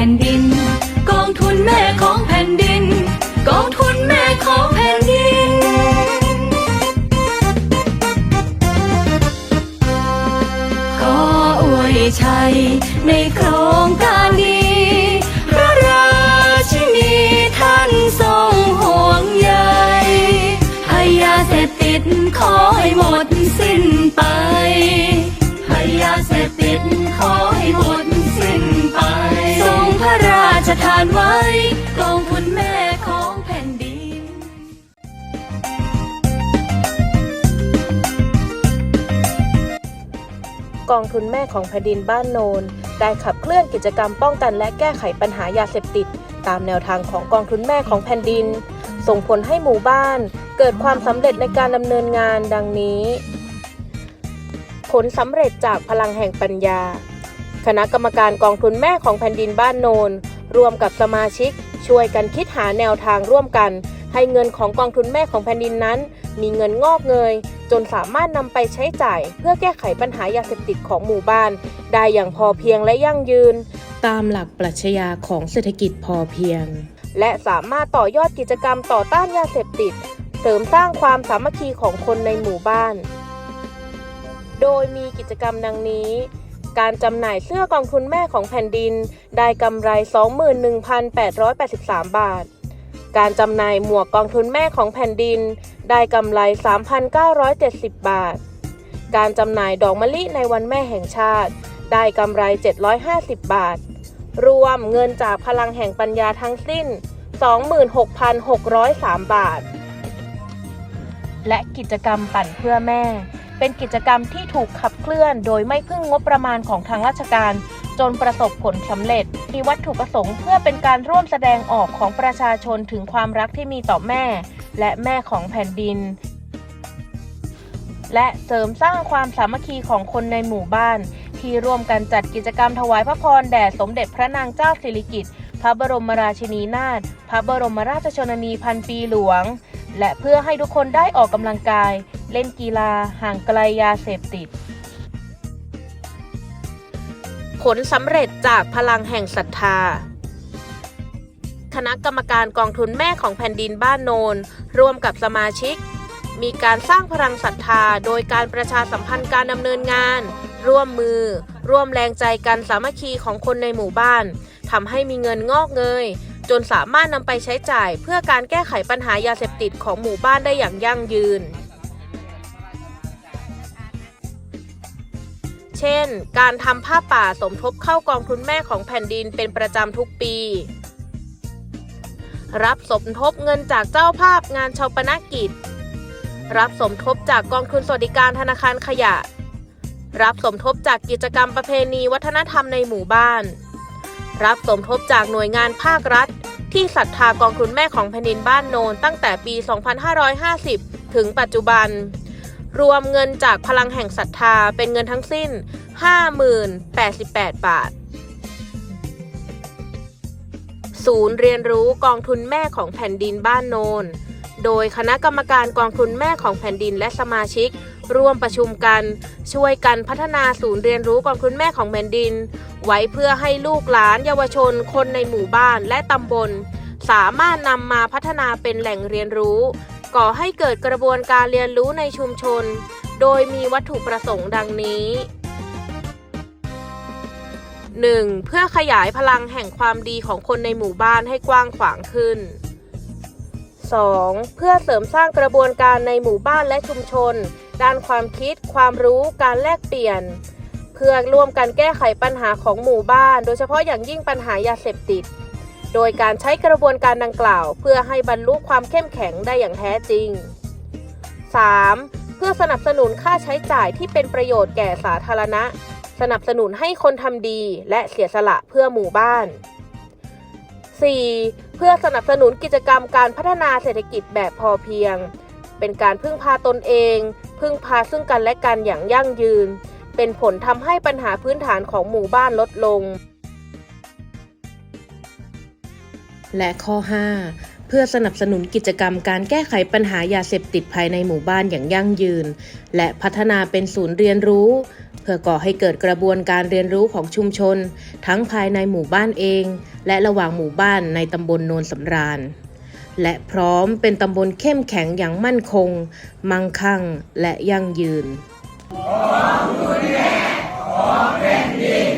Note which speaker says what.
Speaker 1: แผ่นดิน กองทุนแม่ของแผ่นดิน กองทุนแม่ของแผ่นดิน ขออวยชัยในโครงการดีพระราชินีท่านทรงห่วงใยให้ยาเสพติดขอให้หมด
Speaker 2: กองทุนแม่ของแผ่นดินบ้านโนน ได้ขับเคลื่อนกิจกรรมป้องกันและแก้ไขปัญหายาเสพติด ตามแนวทางของกองทุนแม่ของแผ่นดิน ส่งผลให้หมู่บ้าน เกิดความสำเร็จในการดำเนินงานดังนี้ ผลสำเร็จจากพลังแห่งปัญญา คณะกรรมการกองทุนแม่ของแผ่นดินบ้านโนนรวมกับสมาชิก ช่วยกันคิดหาแนวทางร่วมกัน ให้เงินของกองทุนแม่ของแผ่นดินนั้น มีเงินงอกเงย จนสามารถนำไปใช้จ่ายเพื่อแก้ไขปัญหายาเสพติดของหมู่บ้าน ได้อย่างพอเพียงและยั่งยืน ตามหลักปรัชญาของเศรษฐกิจพอเพียง และสามารถต่อยอดกิจกรรมต่อต้านยาเสพติด เสริมสร้างความสามัคคีของคนในหมู่บ้าน โดยมีกิจกรรมดังนี้การจำหน่ายเสื้อกองทุนแม่ของแผ่นดิน ได้กำไร 21,883 บาท การจำหน่ายหมวกกองทุนแม่ของแผ่นดิน ได้กำไร 3,970 บาท การจำหน่ายดอกมะลิในวันแม่แห่งชาติ ได้กำไร 750 บาท รวมเงินจากพลังแห่งปัญญาทั้งสิ้น 26,603 บาท และกิจกรรมปั่นเพื่อแม่ เป็นกิจกรรมที่ถูกขับเคลื่อนโดยไม่พึ่งงบประมาณของทางราชการจนประสบผลสำเร็จ มีวัตถุประสงค์เพื่อเป็นการร่วมแสดงออกของประชาชนถึงความรักที่มีต่อแม่ และแม่ของแผ่นดิน และเสริมสร้างความสามัคคีของคนในหมู่บ้าน ที่ร่วมกันจัดกิจกรรมถวายพระพรแด่สมเด็จพระนางเจ้าสิริกิติ์พระบรมราชินีนาถพระบรมราชชนนีพันปีหลวง และเพื่อให้ทุกคนได้ออกกำลังกาย เล่นกีฬาห่างไกลยาเสพติด ผลสำเร็จจากพลังแห่งศรัทธา คณะกรรมการกองทุนแม่ของแผ่นดินบ้านโนน ร่วมกับสมาชิก มีการสร้างพลังศรัทธา โดยการประชาสัมพันธ์การดำเนินงาน ร่วมมือ ร่วมแรงใจกันสามัคคีของคนในหมู่บ้านทำให้มีเงินงอกเงย จนสามารถนำไปใช้จ่ายเพื่อการแก้ไขปัญหายาเสพติดของหมู่บ้านได้อย่างยั่งยืนเช่น การทำผ้าป่าสมทบเข้ากองทุนแม่ของแผ่นดินเป็นประจำทุกปี รับสมทบเงินจากเจ้าภาพงานชาวปนกิจ รับสมทบจากกองทุนสวัสดิการธนาคารขยะ รับสมทบจากกิจกรรมประเพณีวัฒนธรรมในหมู่บ้าน รับสมทบจากหน่วยงานภาครัฐ ที่ศรัทธากองทุนแม่ของแผ่นดินบ้านโนนตั้งแต่ปี 2550 ถึงปัจจุบัน รวมเงินจากพลังแห่งศรัทธาเป็นเงินทั้งสิ้น 50,088 บาท ศูนย์เรียนรู้กองทุนแม่ของแผ่นดินบ้านโนน โดยคณะกรรมการกองทุนแม่ของแผ่นดินและสมาชิก ร่วมประชุมกัน ช่วยกันพัฒนาศูนย์เรียนรู้กองทุนแม่ของแผ่นดิน ไว้เพื่อให้ลูกหลานเยาวชน คนในหมู่บ้านและตำบล สามารถนำมาพัฒนาเป็นแหล่งเรียนรู้ ก่อให้เกิดกระบวนการเรียนรู้ในชุมชน โดยมีวัตถุประสงค์ดังนี้ 1. เพื่อขยายพลังแห่งความดีของคนในหมู่บ้านให้กว้างขวางขึ้น 2. เพื่อเสริมสร้างกระบวนการในหมู่บ้านและชุมชน ด้านความคิด ความรู้ การแลกเปลี่ยน เพื่อร่วมกันแก้ไขปัญหาของหมู่บ้าน โดยเฉพาะอย่างยิ่งปัญหายาเสพติด โดยการใช้กระบวนการดังกล่าว เพื่อให้บรรลุความเข้มแข็งได้อย่างแท้จริง 3. เพื่อสนับสนุนค่าใช้จ่ายที่เป็นประโยชน์แก่สาธารณะ สนับสนุนให้คนทำดีและเสียสละเพื่อหมู่บ้าน 4. เพื่อสนับสนุนกิจกรรมการพัฒนาเศรษฐกิจแบบพอเพียง เป็นการพึ่งพาตนเอง พึ่งพาซึ่งกันและกันอย่างยั่งยืน เป็นผลทำให้ปัญหาพื้นฐานของหมู่บ้านลดลง และข้อ 5 เพื่อสนับสนุนกิจกรรมการแก้ไขปัญหายาเสพติดภายในหมู่บ้านอย่างยั่งยืน และพัฒนาเป็นศูนย์เรียนรู้ เพื่อก่อให้เกิดกระบวนการเรียนรู้ของชุมชน ทั้งภายในหมู่บ้านเอง และระหว่างหมู่บ้านในตำบลโนนสำราญ และพร้อมเป็นตำบลเข้มแข็งอย่างมั่นคง มั่งคั่ง และยั่งยืน
Speaker 3: ของแผ่นดิน